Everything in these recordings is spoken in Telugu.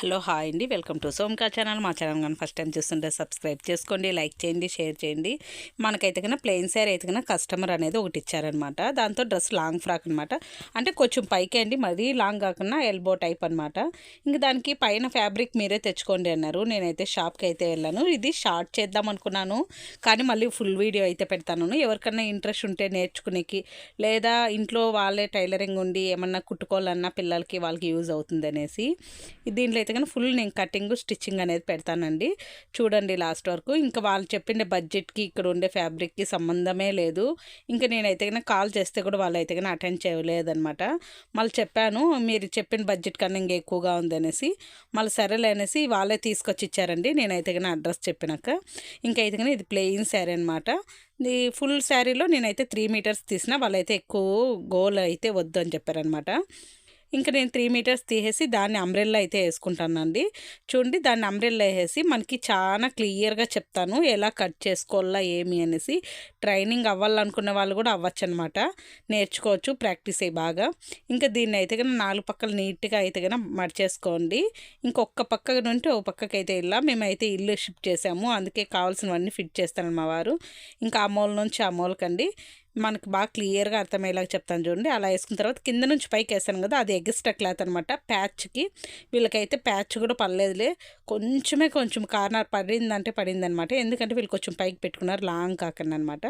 హలో హాయ్ అండి. వెల్కమ్ టు సోమ్కా ఛానల్. మా ఛానల్ కానీ ఫస్ట్ టైం చూస్తుంటే సబ్స్క్రైబ్ చేసుకోండి లైక్ చేయండి షేర్ చేయండి. మనకైతే కన్నా ప్లెయిన్ శారీ అయితే కన్నా కస్టమర్ అనేది ఒకటి ఇచ్చారనమాట దాంతో డ్రెస్ లాంగ్ ఫ్రాక్ అనమాట అంటే కొంచెం పైకి అండి మరీ లాంగ్ కాకుండా ఎల్బో టైప్ అనమాట ఇంక దానికి పైన ఫ్యాబ్రిక్ మీరే తెచ్చుకోండి అన్నారు. నేనైతే షాప్కి అయితే వెళ్ళాను. ఇది షార్ట్ చేద్దాం అనుకున్నాను. కానీ మళ్ళీ ఫుల్ వీడియో అయితే పెడతాను. ఎవరికన్నా ఇంట్రెస్ట్ ఉంటే నేర్చుకునేకి లేదా ఇంట్లో వాళ్ళే టైలరింగ్ ఉండి ఏమన్నా కుట్టుకోవాలన్నా పిల్లలకి వాళ్ళకి యూజ్ అవుతుంది అనేసి దీంట్లో అయితే కానీ ఫుల్ నేను కటింగ్ స్టిచ్చింగ్ అనేది పెడతానండి. చూడండి లాస్ట్ వరకు. ఇంకా వాళ్ళు చెప్పిన బడ్జెట్కి ఇక్కడ ఉండే ఫ్యాబ్రిక్కి సంబంధమే లేదు. ఇంకా నేనైతే కన్నా కాల్ చేస్తే కూడా వాళ్ళు అయితే కానీ అటెండ్ చేయలేదనమాట మళ్ళీ చెప్పాను మీరు చెప్పిన బడ్జెట్ కన్నా ఇంకా ఎక్కువగా ఉందనేసి మళ్ళీ సరేలే అనేసి వాళ్ళే తీసుకొచ్చి ఇచ్చారండి. నేనైతే కానీ అడ్రస్ చెప్పినాక. ఇంకా అయితే కానీ ఇది ప్లెయిన్ శారీ అనమాట ఈ ఫుల్ శారీలో నేనైతే త్రీ మీటర్స్ తీసిన వాళ్ళైతే ఎక్కువ గోల్ అయితే వద్దు అని చెప్పారనమాట ఇంకా నేను త్రీ మీటర్స్ తీసేసి దాన్ని అంబ్రెల్లా అయితే వేసుకుంటానండి. చూడండి దాన్ని అంబ్రెల్లా వేసేసి మనకి చాలా క్లియర్గా చెప్తాను ఎలా కట్ చేసుకోవాలా ఏమి అనేసి. ట్రైనింగ్ అవ్వాలనుకునే వాళ్ళు కూడా అవ్వచ్చు అనమాట నేర్చుకోవచ్చు ప్రాక్టీస్ అయ్యి బాగా. ఇంకా దీన్ని అయితే కన్నా నాలుగు పక్కలు నీట్గా అయితే కన్నా మడిచేసుకోండి. ఇంకొక పక్క నుండి ఒక పక్కకి అయితే ఇలా మేమైతే ఇల్లు షిఫ్ట్ చేసాము. అందుకే కావాల్సినవన్నీ ఫిట్ చేస్తాను మా వారు. ఇంకా ఆ మూల నుంచి ఆ మూలకండి. మనకు బాగా క్లియర్గా అర్థమయ్యేలాగా చెప్తాను చూడండి. అలా వేసుకున్న తర్వాత కింద నుంచి పైకి వేసాను కదా అది ఎగ్స్ట్రా క్లాత్ అనమాట ప్యాచ్కి వీళ్ళకైతే ప్యాచ్ కూడా పర్లేదులే కొంచెమే కొంచెం కార్నర్ పడిందంటే పడిందనమాట ఎందుకంటే వీళ్ళు కొంచెం పైకి పెట్టుకున్నారు లాంగ్ కాకుండా అనమాట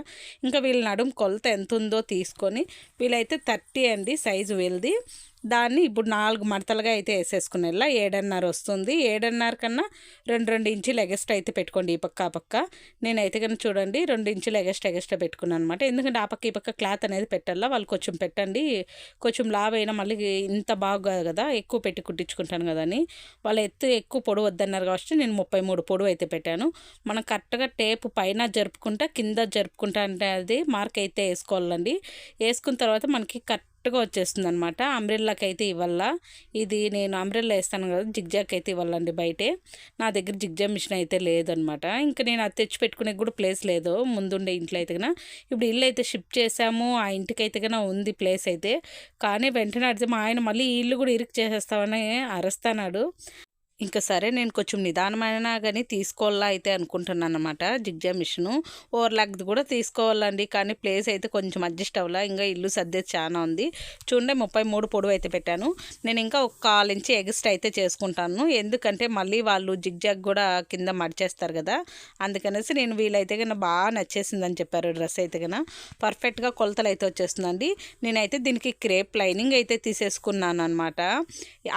ఇంకా వీళ్ళ నడుము కొలత ఎంత ఉందో తీసుకొని వీళ్ళైతే థర్టీ అండి సైజు వీళ్ళది. దాన్ని ఇప్పుడు నాలుగు మడతలుగా అయితే వేసేసుకునేలా ఏడన్నర వస్తుంది. ఏడన్నర కన్నా రెండు రెండు ఇంచులు ఎగస్ట్ అయితే పెట్టుకోండి ఈ పక్క ఆ పక్క. నేనైతే కన్నా చూడండి రెండు ఇంచులు ఎగస్ట్ ఎగస్ట్ పెట్టుకున్నాను అనమాట ఎందుకంటే ఆ పక్క ఈ పక్క క్లాత్ అనేది పెట్టాలా వాళ్ళు కొంచెం పెట్టండి. కొంచెం లావ్ అయినా మళ్ళీ ఇంత బాగా కదా ఎక్కువ పెట్టి కుట్టించుకుంటాను కదా అని. వాళ్ళ ఎత్తు ఎక్కువ పొడవు వద్దన్నారు కాబట్టి నేను ముప్పై మూడు పొడవు అయితే పెట్టాను. మనం కరెక్ట్గా టేపు పైన జరుపుకుంటా కింద జరుపుకుంటా అంటే అది మార్క్ అయితే వేసుకోవాలండి. వేసుకున్న తర్వాత మనకి కరెక్ట్ కరెక్ట్గా వచ్చేస్తుంది అనమాట అంబ్రెల్లాకి అయితే ఇవ్వాల ఇది నేను అంబ్రెల్లా వేస్తాను కదా జిగ్జాక్ అయితే ఇవ్వాలండి బయటే. నా దగ్గర జిగ్జా మిషన్ అయితే లేదనమాట ఇంకా నేను అది తెచ్చి పెట్టుకునే కూడా ప్లేస్ లేదు. ముందుండే ఇంట్లో అయితే కన్నా. ఇప్పుడు ఇల్లు అయితే షిఫ్ట్ చేసాము ఆ ఇంటికి అయితే కన్నా ఉంది ప్లేస్ అయితే. కానీ వెంటనే అడితే మా ఆయన మళ్ళీ ఇల్లు కూడా ఇరుకు చేసేస్తామని అరుస్తాడు ఇంకా సరే నేను కొంచెం నిదానమైన కానీ తీసుకోవాలా అయితే అనుకుంటున్నాను అనమాట జిగ్జా మిషను. ఓవర్లాక్ది కూడా తీసుకోవాలండి. కానీ ప్లేస్ అయితే కొంచెం అడ్జస్ట్ అవ్వాలా. ఇంకా ఇల్లు సర్దే చాలా ఉంది. చూడండి ముప్పై మూడు పొడవు అయితే పెట్టాను. నేను ఇంకా ఒక కాల్ ఇంచి ఎగస్ట్ అయితే చేసుకుంటాను. ఎందుకంటే మళ్ళీ వాళ్ళు జిగ్జాగ్ కూడా కింద మడిచేస్తారు కదా. అందుకనేసి నేను వీలైతే కన్నా బాగా నచ్చేసిందని చెప్పారు డ్రెస్ అయితే కన్నా పర్ఫెక్ట్గా కొలతలు అయితే వచ్చేస్తుందండి. నేనైతే దీనికి క్రేప్ లైనింగ్ అయితే తీసేసుకున్నాను అనమాట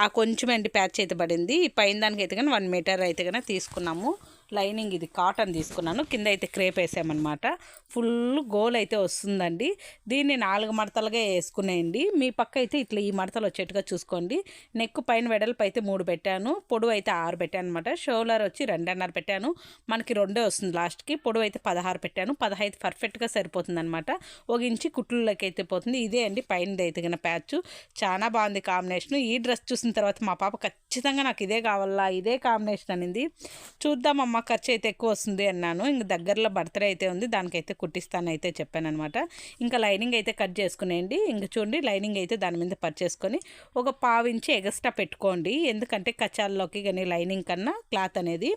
ఆ కొంచెం అండి ప్యాచ్ అయితే పడింది. పైన దానికి అయితే కానీ వన్ మీటర్ అయితే కానీ తీసుకున్నాము. లైనింగ్ ఇది కాటన్ తీసుకున్నాను. కింద అయితే క్రేప్ వేసామన్నమాట. ఫుల్ గోల్ అయితే వస్తుందండి. దీన్ని నాలుగు మడతలుగా వేసుకునేయండి. మీ పక్క అయితే ఇట్లా ఈ మడతలు వచ్చేట్టుగా చూసుకోండి. నెక్ పైన వెడల్పు అయితే మూడు పెట్టాను. పొడవు అయితే ఆరు పెట్టాను అనమాట షోలర్ వచ్చి రెండున్నర పెట్టాను. మనకి రెండే వస్తుంది లాస్ట్కి. పొడవు అయితే పదహారు పెట్టాను. పదహైదు పర్ఫెక్ట్గా సరిపోతుంది అనమాట ఒక ఇంచి కుట్లలోకి అయితే పోతుంది. ఇదే అండి పైన అయితే ప్యాచ్. చాలా బాగుంది కాంబినేషన్. ఈ డ్రెస్ చూసిన తర్వాత మా పాప ఖచ్చితంగా నాకు ఇదే కావాలా ఇదే కాంబినేషన్ అనింది. చూద్దామమ్మా ఖర్చు అయితే ఎక్కువ వస్తుంది అన్నాను. ఇంక దగ్గరలో బర్త్డే అయితే ఉంది. దానికైతే కుట్టిస్తాను అయితే చెప్పాను అనమాట ఇంకా లైనింగ్ అయితే కట్ చేసుకునేయండి. ఇంక చూడండి లైనింగ్ అయితే దాని మీద పర్చేసుకొని ఒక పావించి ఎగస్ట్రా పెట్టుకోండి. ఎందుకంటే కచాల్లోకి కానీ లైనింగ్ కన్నా క్లాత్ అనేది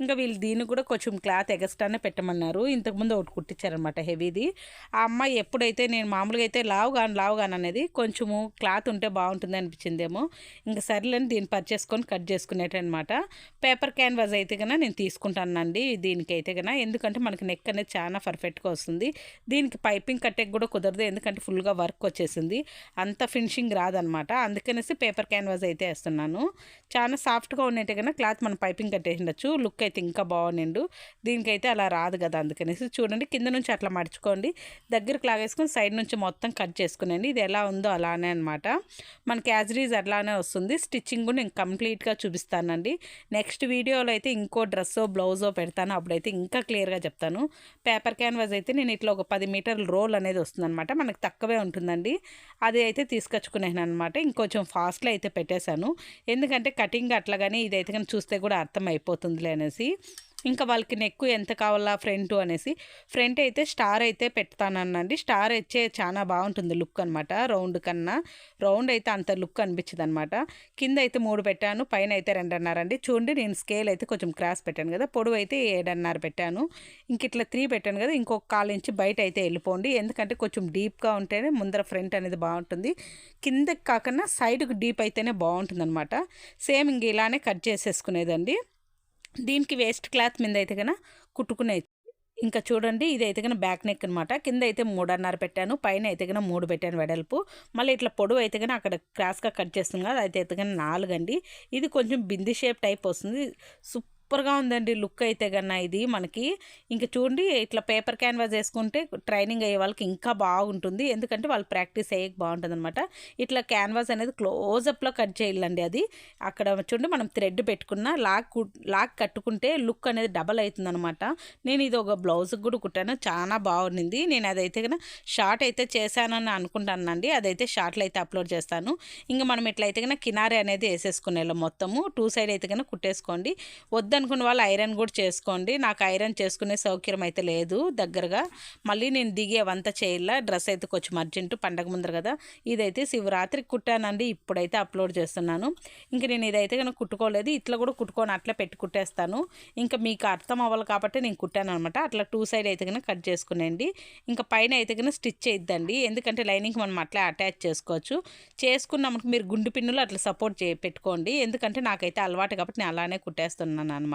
ఇంకా వీళ్ళు దీన్ని కూడా కొంచెం క్లాత్ ఎగస్ట్రానే పెట్టమన్నారు. ఇంతకుముందు ఒకటి కుట్టించారనమాట హెవీది. ఆ అమ్మాయి ఎప్పుడైతే నేను మామూలుగా అయితే లావు కానీ లావు అనేది కొంచెము క్లాత్ ఉంటే బాగుంటుంది అనిపించిందేమో. ఇంకా సర్లేని దీన్ని పర్చేసుకొని కట్ చేసుకునేటనమాట పేపర్ క్యాన్వాస్ అయితే కన్నా నేను తీసుకుంటానండి దీనికైతే కన్నా ఎందుకంటే మనకి నెక్ అనేది చాలా పర్ఫెక్ట్గా వస్తుంది. దీనికి పైపింగ్ కట్టేకి కూడా కుదరదు. ఎందుకంటే ఫుల్గా వర్క్ వచ్చేసింది. అంత ఫినిషింగ్ రాదనమాట అందుకనేసి పేపర్ క్యాన్వాస్ అయితే వేస్తున్నాను. చాలా సాఫ్ట్గా ఉన్నట్టే కన్నా క్లాత్ మనం పైపింగ్ కట్టేసిండొచ్చు లుక్ అయితే ఇంకా బాగునిండు దీనికైతే అలా రాదు కదా అందుకనేసి చూడండి కింద నుంచి అట్లా మడుచుకోండి. దగ్గరకు లాగేసుకొని సైడ్ నుంచి మొత్తం కట్ చేసుకునండి. ఇది ఎలా ఉందో అలానే అనమాట మనకి యాజ్రీజ్ అట్లానే వస్తుంది. స్టిచ్చింగ్ కూడా నేను కంప్లీట్గా చూపిస్తానండి. నెక్స్ట్ వీడియోలో అయితే ఇంకో డ్రెస్సో బ్లౌజో పెడతాను. అప్పుడైతే ఇంకా క్లియర్గా చెప్తాను. పేపర్ క్యాన్వాస్ అయితే నేను ఇట్లా ఒక పది మీటర్ల రోల్ అనేది వస్తుందన్నమాట. మనకు తక్కువే ఉంటుందండి. అది అయితే తీసుకొచ్చుకునేను అనమాట ఇంకొంచెం ఫాస్ట్లో అయితే పెట్టేశాను. ఎందుకంటే కటింగ్ అట్లా కానీ ఇదైతే కానీ చూస్తే కూడా అర్థం అయిపోతుందిలే అనేసి. ఇంకా వాళ్ళకి నెక్ ఎంత కావాలా ఫ్రంట్ అనేసి ఫ్రంట్ అయితే స్టార్ అయితే పెడతానన్నండి. స్టార్ వచ్చే చాలా బాగుంటుంది లుక్ అనమాట రౌండ్ కన్నా రౌండ్ అయితే అంత లుక్ అనిపించదు అనమాట కింద అయితే మూడు పెట్టాను పైన అయితే రెండున్నర అండి చూడండి నేను స్కేల్ అయితే కొంచెం క్రాస్ పెట్టాను కదా పొడవు అయితే ఏడున్నర పెట్టాను. ఇంక ఇట్లా త్రీ పెట్టాను కదా ఇంకొక కాలు ఇంచి బయట అయితే వెళ్ళిపోండి. ఎందుకంటే కొంచెం డీప్గా ఉంటేనే ముందర ఫ్రంట్ అనేది బాగుంటుంది. కిందకి కాకుండా సైడ్కి డీప్ అయితేనే బాగుంటుంది అనమాట సేమ్ ఇంక ఇలానే కట్ చేసేసుకునేదండి. దీనికి వేస్ట్ క్లాత్ మీద అయితే కన్నా కుట్టుకునే ఇంకా చూడండి ఇది అయితే కన్నా బ్యాక్ నెక్ అనమాట కింద అయితే మూడున్నర పెట్టాను పైన అయితే కన్నా మూడు పెట్టాను వెడల్పు. మళ్ళీ ఇట్లా పొడవు అయితే కన్నా అక్కడ క్రాస్గా కట్ చేస్తుంది కదా అయితే అయితే కన్నా నాలుగు అండి ఇది కొంచెం బింది షేప్ టైప్ వస్తుంది. సూపర్ సూపర్గా ఉందండి లుక్ అయితే కన్నా ఇది మనకి. ఇంకా చూడండి ఇట్లా పేపర్ క్యాన్వాస్ వేసుకుంటే ట్రైనింగ్ అయ్యే వాళ్ళకి ఇంకా బాగుంటుంది. ఎందుకంటే వాళ్ళు ప్రాక్టీస్ అయ్యే బాగుంటుంది అనమాట ఇట్లా క్యాన్వాస్ అనేది క్లోజప్లో కట్ చేయాలండి అది. అక్కడ చూడండి మనం థ్రెడ్ పెట్టుకున్న లాక్ లాక్ కట్టుకుంటే లుక్ అనేది డబల్ అవుతుంది అనమాట నేను ఇది ఒక బ్లౌజ్కి కూడా కుట్టాను. చాలా బాగుండింది. నేను అదైతే కన్నా షార్ట్ అయితే చేశానని అనుకుంటానండి. అదైతే షార్ట్లు అయితే అప్లోడ్ చేస్తాను. ఇంకా మనం ఎట్లయితే కన్నా కినారే అనేది వేసేసుకునేలా మొత్తము. టూ సైడ్ అయితే కన్నా కుట్టేసుకోండి. వద్ద అనుకున్న వాళ్ళు ఐరన్ కూడా చేసుకోండి. నాకు ఐరన్ చేసుకునే సౌకర్యం అయితే లేదు దగ్గరగా. మళ్ళీ నేను దిగే వంత చేయాల డ్రెస్ అయితే కొంచెం అర్జెంటు పండగ ముందర కదా. ఇదైతే శివరాత్రికి కుట్టానండి. ఇప్పుడైతే అప్లోడ్ చేస్తున్నాను. ఇంక నేను ఇదైతే కనుక కుట్టుకోలేదు. ఇట్లా కూడా కుట్టుకొని అట్లా పెట్టి కుట్టేస్తాను. ఇంకా మీకు అర్థం అవ్వాలి కాబట్టి నేను కుట్టాను అనమాట అట్లా టూ సైడ్ అయితే కనుక కట్ చేసుకునేయండి. ఇంకా పైన అయితే కనుక స్టిచ్ చేద్దండి ఎందుకంటే లైనింగ్ మనం అట్లా అటాచ్ చేసుకోవచ్చు. చేసుకున్నాము మీరు గుండు పిన్నులు అట్లా సపోర్ట్ చే పెట్టుకోండి. ఎందుకంటే నాకైతే అలవాటు కాబట్టి నేను అలానే కుట్టేస్తున్నాను అనమాట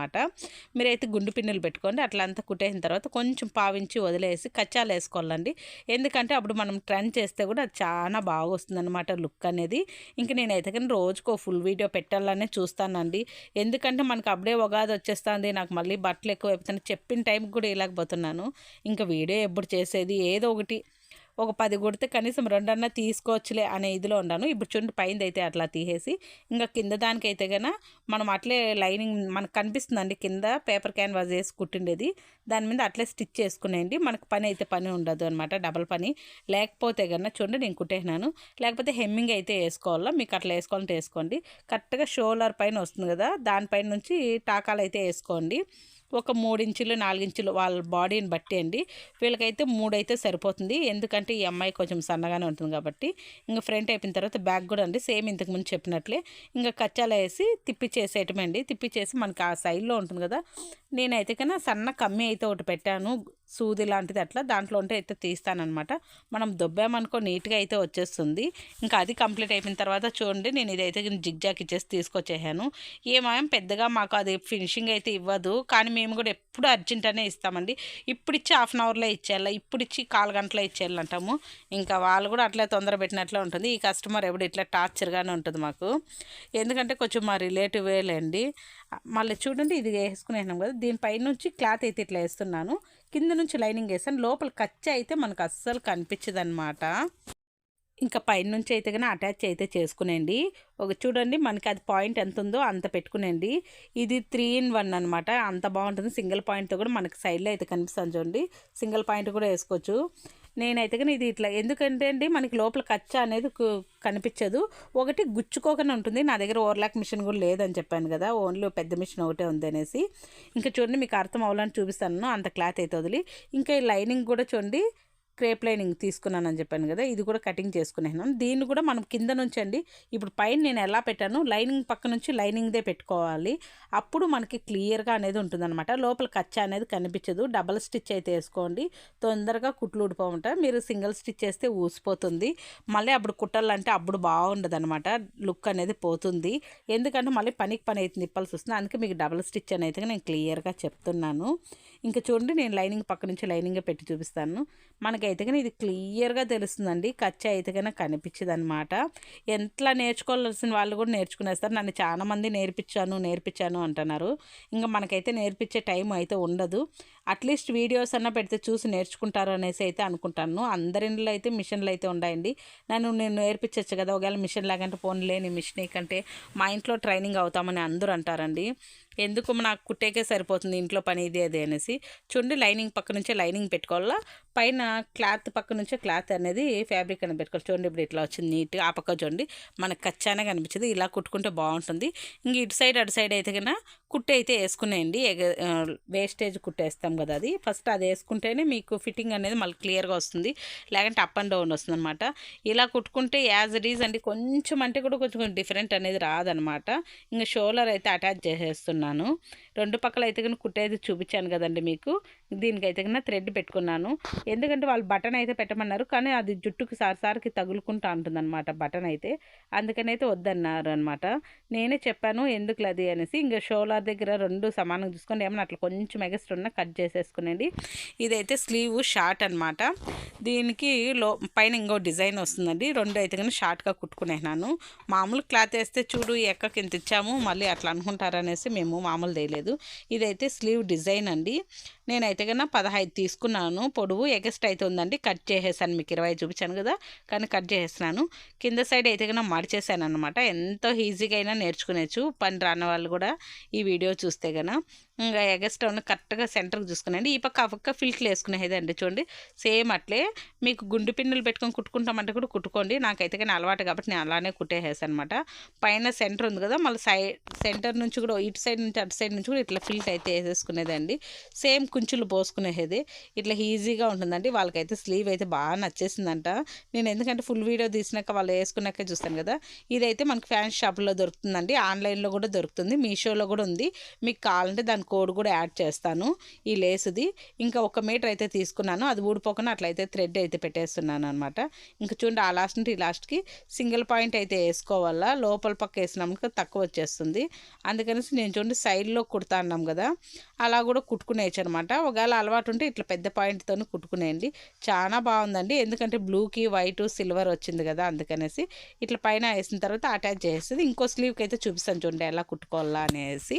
మీరైతే గుండు పిన్నులు పెట్టుకోండి. అట్లా అంతా కుట్టేసిన తర్వాత కొంచెం పావించి వదిలేసి కచ్చాలు వేసుకోవాలండి. ఎందుకంటే అప్పుడు మనం ట్రన్ చేస్తే కూడా చాలా బాగా వస్తుందన్నమాట లుక్ అనేది. ఇంక నేనైతే కానీ రోజుకో ఫుల్ వీడియో పెట్టాలనే చూస్తానండి. ఎందుకంటే మనకు అప్పుడే ఉగాది వచ్చేస్తుంది. నాకు మళ్ళీ బట్టలు ఎక్కువ చెప్పిన టైంకి కూడా ఇలాగపోతున్నాను ఇంకా వీడియో ఎప్పుడు చేసేది? ఏదో ఒకటి. ఒక పది కొడితే కనీసం రెండన్నా తీసుకోవచ్చులే అనే ఇదిలో ఉన్నాను. ఇప్పుడు చూడండి పైన అయితే అట్లా తీసేసి ఇంకా కింద దానికైతే కన్నా మనం అట్లే లైనింగ్ మనకు కనిపిస్తుందండి కింద పేపర్ క్యాన్వాస్ వేసి కుట్టిండేది. దాని మీద అట్లే స్టిచ్ చేసుకునేయండి. మనకు పని అయితే పని ఉండదు అనమాట డబల్ పని. లేకపోతే కన్నా చూడండి నేను కుట్టేసినాను. లేకపోతే హెమ్మింగ్ అయితే వేసుకోవాలా మీకు అట్లా వేసుకోవాలంటే వేసుకోండి. కరెక్ట్గా షోలర్ పైన వస్తుంది కదా దానిపైన నుంచి టాకాలు అయితే వేసుకోండి. ఒక మూడించులు నాలుగించులు వాళ్ళ బాడీని బట్టి అండి. వీళ్ళకైతే మూడైతే సరిపోతుంది. ఎందుకంటే ఈ అమ్మాయి కొంచెం సన్నగానే ఉంటుంది కాబట్టి. ఇంకా ఫ్రంట్ అయిపోయిన తర్వాత బ్యాక్ కూడా అండి. సేమ్ ఇంతకుముందు చెప్పినట్లే. ఇంకా కచ్చాలు వేసి తిప్పి చేసేయటమే అండి తిప్పి చేసి మనకి ఆ సైడ్లో ఉంటుంది కదా. నేనైతే కన్నా సన్న కమ్మి అయితే ఒకటి పెట్టాను. సూది లాంటిది అట్లా దాంట్లో ఉంటే అయితే తీస్తానమాట మనం దొబ్బామనుకో నీట్గా అయితే వచ్చేస్తుంది. ఇంకా అది కంప్లీట్ అయిపోయిన తర్వాత చూడండి నేను ఇదైతే జిగ్జాక్ ఇచ్చేసి తీసుకొచ్చేసాను. ఏమేం పెద్దగా మాకు అది ఫినిషింగ్ అయితే ఇవ్వదు. కానీ మేము కూడా ఎప్పుడు అర్జెంట్ అనే ఇస్తామండి. ఇప్పుడు ఇచ్చి హాఫ్ అన్ అవర్లో ఇచ్చేయాలి? ఇప్పుడు ఇచ్చి కాలు గంటలో ఇచ్చేయాలంటాము. ఇంకా వాళ్ళు కూడా అట్లే తొందర పెట్టినట్లే ఉంటుంది. ఈ కస్టమర్ ఎప్పుడు ఇట్లా టార్చర్గానే ఉంటుంది మాకు. ఎందుకంటే కొంచెం మా రిలేటివేలేండి మళ్ళీ చూడండి ఇది వేసుకునేసినాం కదా. దీనిపై నుంచి క్లాత్ అయితే ఇట్లా వేస్తున్నాను. కింద నుంచి లైనింగ్ వేసాను. లోపల కచ్చ అయితే మనకు అస్సలు కనిపించదు అనమాట ఇంకా పైన నుంచి అయితే కానీ అటాచ్ అయితే చేసుకునేయండి. ఒక చూడండి మనకి అది పాయింట్ ఎంత ఉందో అంత పెట్టుకునేయండి. ఇది త్రీ ఇన్ వన్ అనమాట అంత బాగుంటుంది. సింగిల్ పాయింట్తో కూడా మనకి సైడ్లో అయితే కనిపిస్తుంది చూడండి. సింగిల్ పాయింట్ కూడా వేసుకోవచ్చు. నేనైతే కానీ ఇది ఇట్లా. ఎందుకంటే అండి మనకి లోపల కచ్చ అనేది కనిపించదు. ఒకటి గుచ్చుకోకనే ఉంటుంది. నా దగ్గర ఓవర్లాక్ మిషన్ కూడా లేదని చెప్పాను కదా. ఓన్లీ పెద్ద మిషన్ ఒకటే ఉంది అనేసి. ఇంకా చూడండి మీకు అర్థం అవ్వాలని చూపిస్తాను. అంత క్లాత్ అయితే వదిలి. ఇంకా ఈ లైనింగ్ కూడా చూడండి. క్రేప్ లైనింగ్ తీసుకున్నానని చెప్పాను కదా ఇది కూడా కటింగ్ చేసుకునే దీన్ని కూడా మనం కింద నుంచి అండి ఇప్పుడు పైన నేను ఎలా పెట్టాను లైనింగ్ పక్క నుంచి లైనింగ్దే పెట్టుకోవాలి. అప్పుడు మనకి క్లియర్గా అనేది ఉంటుందన్నమాట. లోపల కచ్చా అనేది కనిపించదు. డబల్ స్టిచ్ అయితే వేసుకోండి. తొందరగా కుట్లు ఊడిపోమంటారు మీరు సింగిల్ స్టిచ్ చేస్తే ఊసిపోతుంది. మళ్ళీ అప్పుడు కుట్టాలంటే అప్పుడు బాగుండదు అనమాట లుక్ అనేది పోతుంది. ఎందుకంటే మళ్ళీ పనికి పని అయితే నిప్పాల్సి వస్తుంది. అందుకే మీకు డబల్ స్టిచ్ అనేది నేను క్లియర్గా చెప్తున్నాను. ఇంకా చూడండి నేను లైనింగ్ పక్క నుంచి లైనింగ్ పెట్టి చూపిస్తాను. మనకైతే కానీ ఇది క్లియర్గా తెలుస్తుందండి. కచ్చా అయితే కానీ కనిపించదు అనమాట ఎంత నేర్చుకోవాల్సిన వాళ్ళు కూడా నేర్చుకునేస్తారు. నన్ను చాలామంది నేర్పించాను నేర్పించాను అంటున్నారు. ఇంకా మనకైతే నేర్పించే టైం అయితే ఉండదు. అట్లీస్ట్ వీడియోస్ అన్న పెడితే చూసి నేర్చుకుంటారు అనేసి అయితే అనుకుంటాను. అందరిలో అయితే మిషన్లు అయితే ఉన్నాయండి నన్ను నేను నేర్పించచ్చు కదా ఒకవేళ మిషన్ లేకంటే ఫోన్ లేని మిషన్ కంటే మా ఇంట్లో ట్రైనింగ్ అవుతామని అందరూ అంటారండి. ఎందుకు నాకు కుట్టేకే సరిపోతుంది ఇంట్లో పని ఇది అది అనేసి. చూడండి లైనింగ్ పక్క నుంచే లైనింగ్ పెట్టుకోవాలా పైన క్లాత్ పక్క నుంచే క్లాత్ అనేది ఫ్యాబ్రిక్ అనేది పెట్టుకోవాలి. చూడండి ఇప్పుడు ఇట్లా వచ్చింది నీట్గా ఆ పక్క చూడండి మనకు కచ్చానే కనిపించింది. ఇలా కుట్టుకుంటే బాగుంటుంది. ఇంక ఇటు సైడ్ అటు సైడ్ అయితే కన్నా కుట్టు అయితే వేసుకునేయండి వేస్టేజ్ కుట్టేస్తాం కదా అది. ఫస్ట్ అది వేసుకుంటేనే మీకు ఫిట్టింగ్ అనేది మళ్ళీ క్లియర్గా వస్తుంది. లేకంటే అప్ అండ్ డౌన్ వస్తుంది అనమాట ఇలా కుట్టుకుంటే యాజ్ ఇట్ ఈజ్ కొంచెం అంటే కూడా కొంచెం డిఫరెంట్ అనేది రాదనమాట ఇంకా షోలర్ అయితే అటాచ్ చేసేస్తున్నాను. రెండు పక్కల అయితే కానీ కుట్టేది చూపించాను కదండి మీకు. దీనికైతే కన్నా థ్రెడ్ పెట్టుకున్నాను. ఎందుకంటే వాళ్ళు బటన్ అయితే పెట్టమన్నారు కానీ అది జుట్టుకి సారిసారికి తగులుకుంటా ఉంటుందన్నమాట బటన్ అయితే. అందుకని అయితే వద్దన్నారు అనమాట నేనే చెప్పాను ఎందుకు అది? అనేసి ఇంకా షోలార్ దగ్గర రెండు సమానంగా చూసుకొని ఏమన్నా అట్లా కొంచెం ఎగస్ట్ ఉన్న కట్ చేసేసుకునేది ఇదైతే స్లీవ్ షార్ట్ అనమాట దీనికి లో పైన ఇంకో డిజైన్ వస్తుందండి. రెండు అయితే కానీ షార్ట్గా కుట్టుకునేనాను మామూలు క్లాత్ వేస్తే చూడు ఎక్కకి ఇంత ఇచ్చాము మళ్ళీ అట్లా అనుకుంటారనేసి మేము మామూలు తెలియలేదు ఇదైతే స్లీవ్ డిజైన్ అండి. నేనైతే కన్నా పదహైదు తీసుకున్నాను. పొడవు ఎగస్ట్ అయితే ఉందండి. కట్ చేసేసాను. మీకు ఇరవై చూపించాను కదా? కానీ కట్ చేసేసినాను. కింద సైడ్ అయితే కన్నా మడిచేసాను అనమాట ఎంతో ఈజీగా అయినా నేర్చుకునేచ్చు. పని రాని వాళ్ళు కూడా ఈ వీడియో చూస్తే కన్నా ఇంకా ఎగస్ట్ కరెక్ట్గా సెంటర్కి చూసుకునండి. ఈ పక్క ఆ పక్క ఫిల్ట్లు వేసుకునేదండి చూడండి. సేమ్ అట్లే మీకు గుండు పిన్నులు పెట్టుకొని కుట్టుకుంటామంటే కూడా కుట్టుకోండి. నాకైతే కానీ అలవాటు కాబట్టి నేను అలానే కుట్టేసేసాను అనమాట పైన సెంటర్ ఉంది కదా మళ్ళీ సైడ్ సెంటర్ నుంచి కూడా ఇటు సైడ్ నుంచి అటు సైడ్ నుంచి కూడా ఇట్లా ఫిల్ట్ అయితే వేసేసుకునేదండి. సేమ్ కుంచులు పోసుకునేది. ఇట్లా ఈజీగా ఉంటుందండి. వాళ్ళకైతే స్లీవ్ అయితే బాగా నచ్చేసిందంట. నేను ఎందుకంటే ఫుల్ వీడియో తీసినాక వాళ్ళు వేసుకున్నాక చూస్తాను కదా. ఇదైతే మనకు ఫ్యాన్ షాప్లో దొరుకుతుందండి. ఆన్లైన్లో కూడా దొరుకుతుంది. మీషోలో కూడా ఉంది. మీకు కావాలంటే దాని కోడ్ కూడా యాడ్ చేస్తాను ఈ లేసుది. ఇంకా ఒక మీటర్ అయితే తీసుకున్నాను. అది ఊడిపోకుండా అట్లయితే థ్రెడ్ అయితే పెట్టేస్తున్నాను అనమాట ఇంకా చూడండి ఆ లాస్ట్ నుండి ఈ లాస్ట్కి సింగిల్ పాయింట్ అయితే వేసుకోవాలా? లోపల పక్క వేసినాక తక్కువ వచ్చేస్తుంది. అందుకనేసి నేను చూడండి సైడ్లో కుడతా అన్నాం కదా అలా కూడా కుట్టుకునేయచ్చు అనమాట ఒకవేళ అలవాటు ఉంటే ఇట్లా పెద్ద పాయింట్తో కుట్టుకునేయండి. చాలా బాగుందండి. ఎందుకంటే బ్లూకి వైట్ సిల్వర్ వచ్చింది కదా అందుకనేసి ఇట్లా పైన వేసిన తర్వాత అటాచ్ చేసేది. ఇంకో స్లీవ్కి అయితే చూపిస్తాను చూడండి ఎలా కుట్టుకోవాలా అనేసి.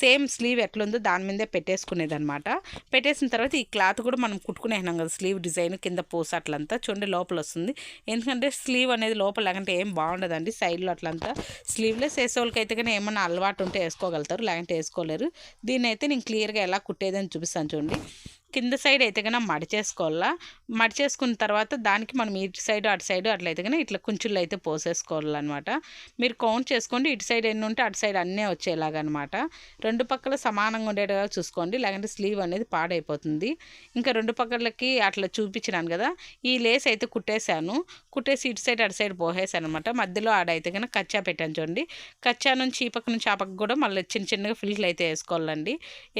సేమ్ స్లీవ్ ఎట్లా ఉందో దాని మీదే పెట్టేసుకునేది అనమాట పెట్టేసిన తర్వాత ఈ క్లాత్ కూడా మనం కుట్టుకునేసినాం కదా స్లీవ్ డిజైన్ కింద పోసి అట్లంతా. చూడండి లోపల వస్తుంది ఎందుకంటే స్లీవ్ అనేది లోపల లేకంటే ఏం బాగుండదండి సైడ్లో అట్లంతా. స్లీవ్లెస్ వేసేవాళ్ళకి అయితే కానీ ఏమన్నా అలవాటు ఉంటే వేసుకోగలుగుతారు లేకుంటే వేసుకోలేరు. దీన్ని అయితే నేను క్లియర్గా ఎలా కుట్టేదని చూపిస్తాను చూడండి. కింద సైడ్ అయితే కన్నా మడిచేసుకోవాలా మడిచేసుకున్న తర్వాత దానికి మనం ఇటు సైడ్ అటు సైడ్ అట్లయితే కానీ ఇట్లా కుంచుళ్ళు అయితే పోసేసుకోవాలన్నమాట. మీరు కౌంట్ చేసుకోండి. ఇటు సైడ్ ఎన్ని ఉంటే అటు సైడ్ అన్నీ వచ్చేలాగనమాట రెండు పక్కల సమానంగా ఉండేట్టుగా చూసుకోండి. లేదంటే స్లీవ్ అనేది పాడైపోతుంది. ఇంకా రెండు పక్కలకి అట్లా చూపించినాను కదా ఈ లేస్ అయితే కుట్టేశాను. కుట్టేసి ఇటు సైడ్ అటు సైడ్ పోసేసాను అనమాట మధ్యలో ఆడైతే కన్నా కచ్చా పెట్టాను చూడండి. కచ్చా నుంచి ఈ పక్క నుంచి ఆ పక్క కూడా మళ్ళీ చిన్న చిన్నగా ఫిల్ట్లు అయితే వేసుకోవాలండి.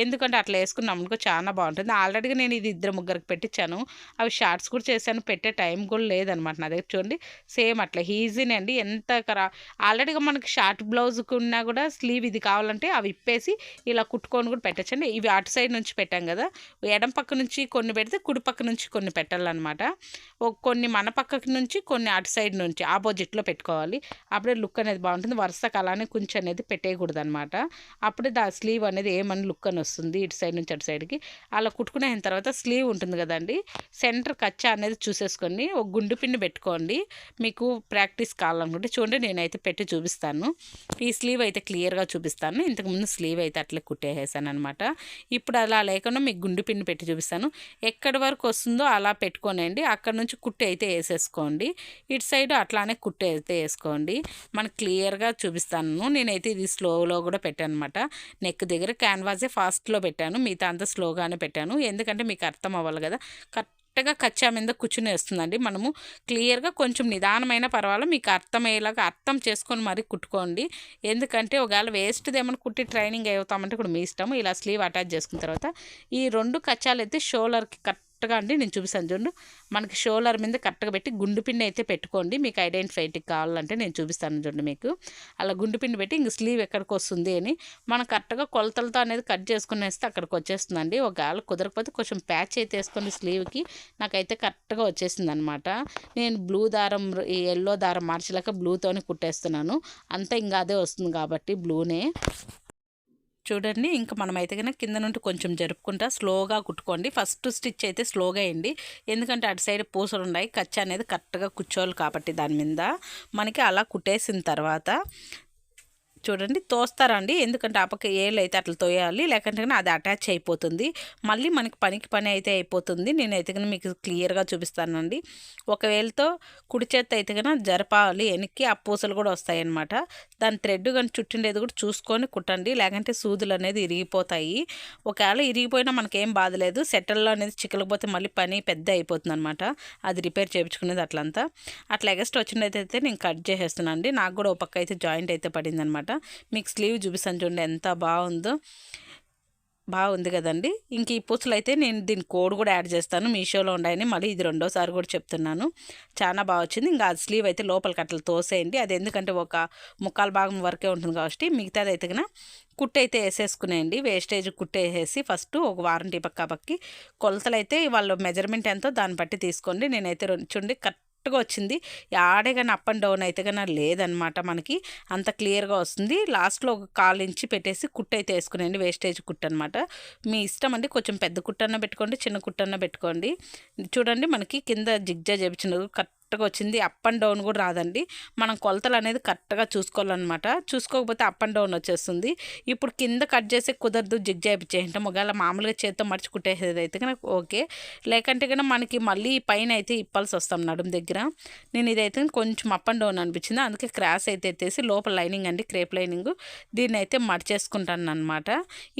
ఎందుకంటే అట్లా వేసుకున్నాం అనుకో చాలా బాగుంటుంది. ఆల్రెడీ ఆల్రెడీగా నేను ఇది ఇద్దరు ముగ్గురికి పెట్టించాను అవి షార్ట్స్ కూడా చేశాను. పెట్టే టైం కూడా లేదనమాట నా దగ్గర. చూడండి సేమ్ అట్లా. ఈజీనే అండి. ఎంత కరా ఆల్రెడీగా మనకి షార్ట్ బ్లౌజ్కి ఉన్నా కూడా స్లీవ్ ఇది కావాలంటే అవి ఇప్పేసి ఇలా కుట్టుకొని కూడా పెట్టచ్చండి. ఇవి అటు సైడ్ నుంచి పెట్టాం కదా. ఎడం పక్క నుంచి కొన్ని పెడితే కుడి పక్క నుంచి కొన్ని పెట్టాలన్నమాట. కొన్ని మన పక్కకి నుంచి కొన్ని అటు సైడ్ నుంచి ఆపోజిట్లో పెట్టుకోవాలి. అప్పుడే లుక్ అనేది బాగుంటుంది. వరుసకు అలానే కొంచెం అనేది పెట్టేయకూడదు అనమాట అప్పుడే దా స్లీవ్ అనేది ఏమని లుక్ అని వస్తుంది ఇటు సైడ్ నుంచి అటు సైడ్కి. అలా కుట్టుకునే తర్వాత స్లీవ్ ఉంటుంది కదండి సెంటర్ కచ్చా అనేది చూసేసుకొని ఒక గుండు పిండి పెట్టుకోండి. మీకు ప్రాక్టీస్ కావాలనుకుంటే చూడండి నేనైతే పెట్టి చూపిస్తాను. ఈ స్లీవ్ అయితే క్లియర్గా చూపిస్తాను. ఇంతకుముందు స్లీవ్ అయితే అట్లే కుట్టేసాను అనమాట ఇప్పుడు అలా లేకుండా మీకు గుండు పిండి పెట్టి చూపిస్తాను. ఎక్కడి వరకు వస్తుందో అలా పెట్టుకోనండి. అక్కడ నుంచి కుట్టి అయితే వేసేసుకోండి. ఇటు సైడ్ అట్లానే కుట్టి అయితే వేసుకోండి. మనకు క్లియర్గా చూపిస్తాను. నేనైతే ఇది స్లోలో కూడా పెట్టాను అనమాట నెక్ దగ్గర క్యాన్వాసే ఫాస్ట్లో పెట్టాను. మిగతా అంతా స్లోగానే పెట్టాను. ఎందుకంటే మీకు అర్థం అవ్వాలి కదా. కరెక్ట్గా కచ్చా మీద కూర్చుని వేస్తుందండి. మనము క్లియర్గా కొంచెం నిదానమైన పర్వాలేదు మీకు అర్థమయ్యేలాగా అర్థం చేసుకొని మరీ కుట్టుకోండి. ఎందుకంటే ఒకవేళ వేస్ట్ది ఏమైనా కుట్టి ట్రైనింగ్ అవుతామంటే కూడా మీ ఇష్టం ఇలా స్లీవ్ అటాచ్ చేసుకున్న తర్వాత ఈ రెండు కచ్చాలు అయితే షోల్డర్కి కరెక్ట్ కరెక్ట్గా అండి నేను చూపిస్తాను చూడండి. మనకి షోలర్ మీద కరెక్ట్గా పెట్టి గుండు పిండి అయితే పెట్టుకోండి. మీకు ఐడెంటిఫైటీకి కావాలంటే నేను చూపిస్తాను చూడండి మీకు. అలా గుండు పిండి పెట్టి ఇంక స్లీవ్ ఎక్కడికి వస్తుంది అని మనం కరెక్ట్గా కొలతలతో అనేది కట్ చేసుకుని వేస్తే అక్కడికి వచ్చేస్తుందండి. ఒకవేళ కుదరకపోతే కొంచెం ప్యాచ్ అయితే వేసుకొని స్లీవ్కి. నాకైతే కరెక్ట్గా వచ్చేసింది అనమాట నేను బ్లూ దారం ఈ ఎల్లో దారం మార్చలేక బ్లూతోనే కుట్టేస్తున్నాను. అంతా ఇంకా అదే వస్తుంది కాబట్టి బ్లూనే. చూడండి. ఇంకా మనమైతే కనుక కింద నుండి కొంచెం జరుపుకుంటా స్లోగా కుట్టుకోండి. ఫస్ట్ స్టిచ్ అయితే స్లోగా అయ్యండి ఎందుకంటే అటు సైడ్ పూసలు ఉన్నాయి కచ్చ అనేది కరెక్ట్గా కూర్చోవాలి కాబట్టి దాని మీద. మనకి అలా కుట్టేసిన తర్వాత చూడండి తోస్తారండి. ఎందుకంటే ఆ పక్క ఏళ్ళు అయితే అట్లా తోయాలి లేకంటే అది అటాచ్ అయిపోతుంది. మళ్ళీ మనకి పనికి పని అయితే అయిపోతుంది. నేనైతే కనుక మీకు క్లియర్గా చూపిస్తానండి. ఒకవేళతో కుడి చేత అయితే కనుక జరపాలి వెనక్కి ఆ పూసలు కూడా వస్తాయన్నమాట. దాని థ్రెడ్ కానీ చుట్టిండేది కూడా చూసుకొని కుట్టండి లేకంటే సూదులు అనేది ఇరిగిపోతాయి. ఒకవేళ ఇరిగిపోయినా మనకేం బాధలేదు సెటల్లో అనేది చిక్కలకపోతే మళ్ళీ పని పెద్ద అయిపోతుంది అనమాట అది రిపేర్ చేయించుకునేది అట్లంతా. అట్లా ఎగస్ట్ వచ్చినట్టయితే నేను కట్ చేసేస్తున్నాను అండి నాకు కూడా ఒక పక్క అయితే జాయింట్ అయితే పడింది అనమాట మీకు స్లీవ్ చూపిస్తాను చూడండి ఎంత బాగుందో. బాగుంది కదండి. ఇంక ఈ పూసలు అయితే నేను దీని కోడ్ కూడా యాడ్ చేస్తాను. మీషోలో ఉన్నాయని మళ్ళీ ఇది రెండోసారి కూడా చెప్తున్నాను. చాలా బాగా వచ్చింది. ఇంకా అది స్లీవ్ అయితే లోపలికి అట్లా తోసేయండి. అది ఎందుకంటే ఒక ముక్కాల భాగం వరకే ఉంటుంది కాబట్టి మిగతాది అయితే కన్నా కుట్టు అయితే వేసేసుకునేయండి. వేస్టేజ్ కుట్టు వేసేసి ఫస్ట్ ఒక వారంటీ పక్క పక్కి కొలతలు అయితే వాళ్ళ మెజర్మెంట్ ఎంతో దాన్ని బట్టి తీసుకోండి. నేనైతే చూడండి కట్ కరెక్ట్గా వచ్చింది. ఆడే కానీ అప్ అండ్ డౌన్ అయితే కానీ లేదనమాట మనకి. అంత క్లియర్గా వస్తుంది. లాస్ట్లో ఒక కాలు ఇంచి పెట్టేసి కుట్టు అయితే వేసుకునేయండి. వేస్టేజ్ కుట్టు అనమాట. మీ ఇష్టం అండి కొంచెం పెద్ద కుట్టన్న పెట్టుకోండి చిన్న కుట్టన్న పెట్టుకోండి. చూడండి మనకి కింద జిగ్జా చేపించినది కరెక్ట్ కరెక్ట్గా వచ్చింది అప్ అండ్ డౌన్ కూడా రాదండి. మనం కొలతలు అనేది కరెక్ట్గా చూసుకోవాలన్నమాట. చూసుకోకపోతే అప్ అండ్ డౌన్ వచ్చేస్తుంది. ఇప్పుడు కింద కట్ చేసి కుదరదు జిగ్ చేయించేయంటాం ఒకవేళ మామూలుగా చేత్తో మడిచి కుట్టేసేది అయితే కనుక ఓకే. లేకంటే కనుక మనకి మళ్ళీ పైన అయితే ఇప్పాల్సి వస్తాం నడుము దగ్గర. నేను ఇదైతే కొంచెం అప్ అండ్ డౌన్ అనిపించింది. అందుకే క్రాస్ అయితే ఎత్తేసి లోపల లైనింగ్ అండి క్రేప్ లైనింగ్. దీన్ని అయితే మడిచేసుకుంటాను అనమాట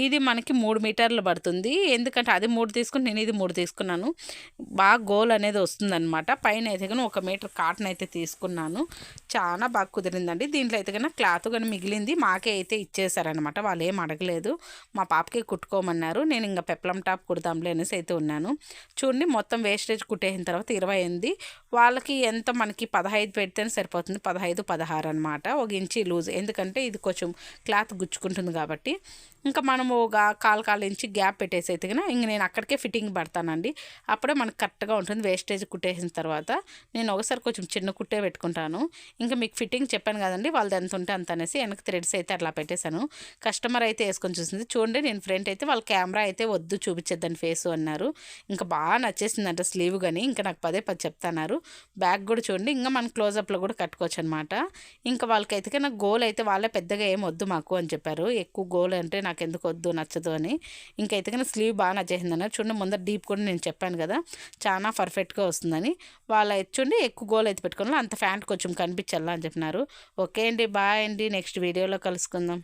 ఇది మనకి మూడు మీటర్లు పడుతుంది. ఎందుకంటే అది మూడు తీసుకుని నేను ఇది మూడు తీసుకున్నాను. బాగా గోల్ అనేది వస్తుందన్నమాట. పైన అయితే కానీ ఒక మీటర్ కాటన్ అయితే తీసుకున్నాను. చాలా బాగా కుదిరిందండి. దీంట్లో అయితే కన్నా క్లాత్ కానీ మిగిలింది మాకే అయితే ఇచ్చేసారనమాట వాళ్ళు ఏం అడగలేదు. మా పాపకి కుట్టుకోమన్నారు. నేను ఇంకా పెప్లం టాప్ కుడదాంలే అనేసి అయితే ఉన్నాను. చూడండి మొత్తం వేస్టేజ్ కుట్టేసిన తర్వాత ఇరవై ఎనిమిది వాళ్ళకి ఎంత మనకి పదహైదు పెడితేనే సరిపోతుంది. పదహైదు పదహారు అనమాట ఒక ఇంచి లూజ్. ఎందుకంటే ఇది కొంచెం క్లాత్ గుచ్చుకుంటుంది కాబట్టి. ఇంకా మనము ఒక కాలు కాలు ఇంచి గ్యాప్ పెట్టేసి అయితే కనుక ఇంక నేను అక్కడికే ఫిట్టింగ్ పడతానండి. అప్పుడే మనకు కరెక్ట్గా ఉంటుంది. వేస్టేజ్ కుట్టేసిన తర్వాత నేను ఒకసారి కొంచెం చిన్న కుట్టే పెట్టుకుంటాను. ఇంకా మీకు ఫిట్టింగ్ చెప్పాను కదండి. వాళ్ళది ఎంత ఉంటే అంత అనేసి వెనక థ్రెడ్స్ అయితే అట్లా పెట్టేశాను. కస్టమర్ అయితే వేసుకొని చూసింది. చూడండి నేను ఫ్రంట్ అయితే వాళ్ళ కెమెరా అయితే వద్దు చూపించేద్దని ఫేస్ అన్నారు. ఇంకా బాగా నచ్చేసిందంట స్లీవ్ కానీ ఇంకా నాకు పదే పది చెప్తాన్నారు. బ్యాగ్ కూడా చూడండి ఇంకా మన క్లోజప్లో కూడా కట్టుకోవచ్చు అనమాట ఇంకా వాళ్ళకైతే నాకు గోల్ అయితే వాళ్ళే పెద్దగా ఏం వద్దు మాకు అని చెప్పారు. ఎక్కువ గోల్ అంటే నాకు ఎందుకు వద్దు నచ్చదు అని. ఇంకా కానీ స్లీవ్ బాగా నచ్చేసింది అన్నారు. చూడండి ముందర డీప్ కూడా నేను చెప్పాను కదా చాలా పర్ఫెక్ట్గా వస్తుందని. వాళ్ళు చూడండి ఎక్కువ గోల్ అయితే పెట్టుకోవాలి అంత ఫ్యాంట్ కొంచెం కనిపించాలా అని చెప్పినారు. ఓకే అండి బాయ్ అండి. నెక్స్ట్ వీడియోలో కలుసుకుందాం.